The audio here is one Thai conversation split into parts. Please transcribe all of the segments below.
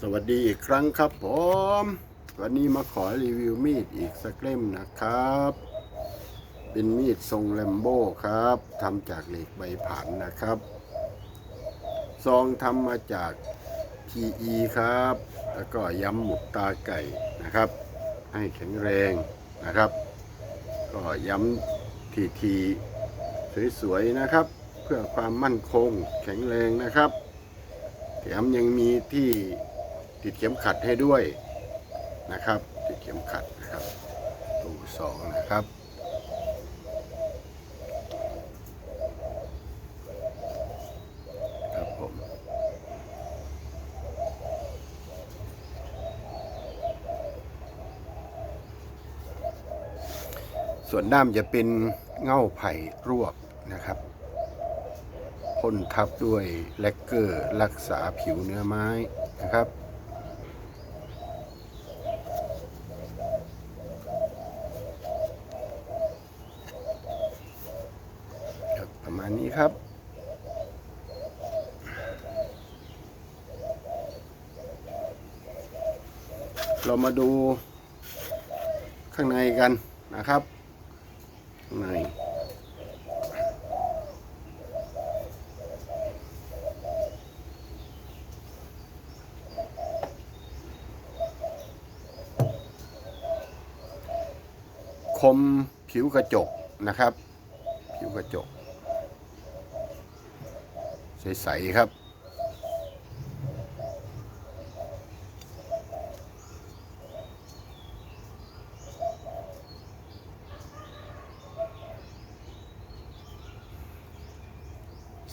สวัสดีอีกครั้งครับผม วันนี้มาขอรีวิวมีดอีกสักเล่มนะครับ เป็นมีดทรงแลมโบ้ครับทำจากเหล็กใบผ่านนะครับซองทำมาจาก PE ครับ แล้วก็ย้ำหมุดตาไก่นะครับ ให้แข็งแรงนะครับ ก็ย้ำทีทีสวยๆนะครับ เพื่อความมั่นคงแข็งแรงนะครับแถมยังมีที่ ติดเข็มขัดให้ด้วยนะครับ ติดเข็มขัดนะครับตูสองนะครับครับผมส่วนด้ามจะเป็นเง่าไผ่รวบนะครับพ่นทับด้วยแลกเกอร์รักษาผิวเนื้อไม้นะครับ ครับประ มาณนี้ครับ เรามาดูข้างในกันนะครับข้างในคมผิวกระจกนะครับ ผิวกระจก ใสๆครับ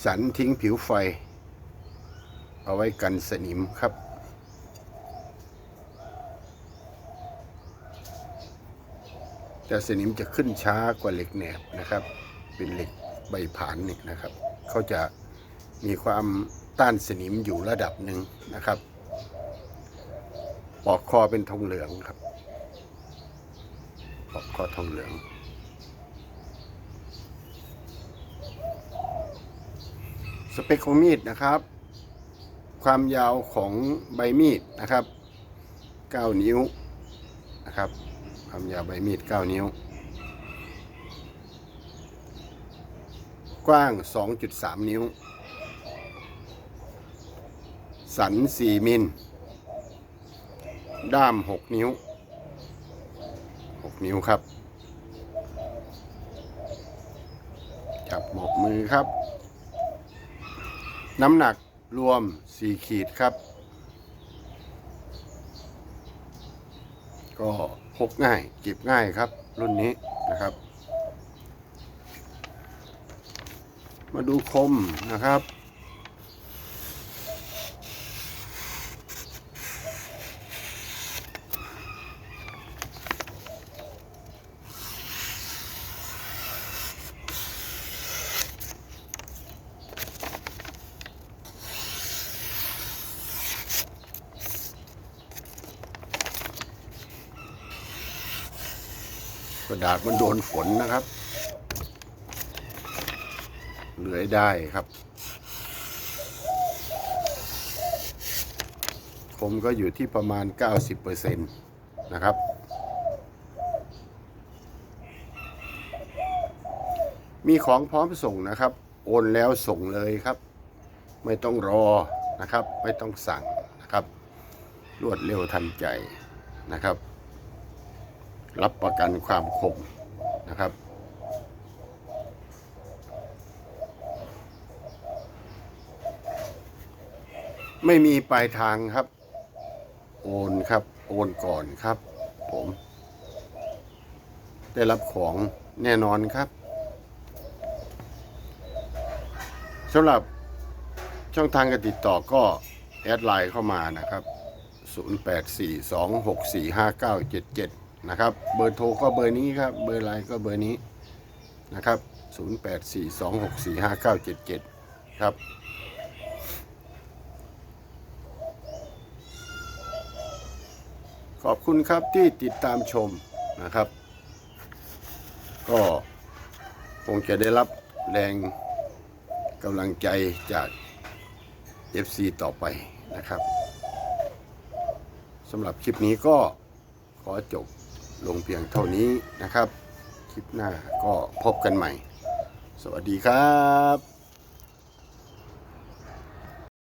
สันทิ้งผิวไฟ เอาไว้กันสนิมครับ แต่สนิมจะขึ้นช้ากว่าเหล็กแหนบนะครับ เป็นเหล็กใบผานนี่นะครับ เขาจะ มีความต้านสนิมอยู่ระดับหนึ่งนะครับ ปอกคอเป็นทองเหลืองครับ ปอกคอทองเหลือง สเปคของมีดนะครับ ความยาวของใบมีดนะครับ 9 นิ้วนะครับ ความยาวใบมีด 9 นิ้ว กว้าง 2.3 นิ้ว สัน 4 มิล ด้าม 6 นิ้ว 6 นิ้วครับ จับหมกมือครับ น้ำหนักรวม 4 ขีดครับ ก็พกง่ายเก็บง่ายครับ รุ่นนี้นะครับ มาดูคมนะครับ กระดาษมันโดนฝนนะครับเหลือยได้ครับ คมก็อยู่ที่ประมาณ 90%นะครับมีของพร้อมส่งนะครับ โอนแล้วส่งเลยครับ ไม่ต้องรอนะครับ ไม่ต้องสั่งนะครับ รวดเร็วทันใจนะครับ รับประกันความคมนะครับ ไม่มีปลายทางครับ โอนครับ โอนก่อนครับ ผม ได้รับของแน่นอนครับสำหรับช่องทางการติดต่อก็แอดไลน์เข้ามานะครับ 0842645977 นะครับ เบอร์โทรก็เบอร์นี้ครับ เบอร์ไลน์ก็เบอร์นี้นะครับ 0842645977 ครับ ขอบคุณครับที่ติดตามชมนะครับ ก็คงจะได้รับแรงกำลังใจจาก FC ต่อไปนะครับสำหรับคลิปนี้ก็ขอจบ ลงเพียงเท่านี้นะครับ คลิปหน้าก็พบกันใหม่ สวัสดีครับ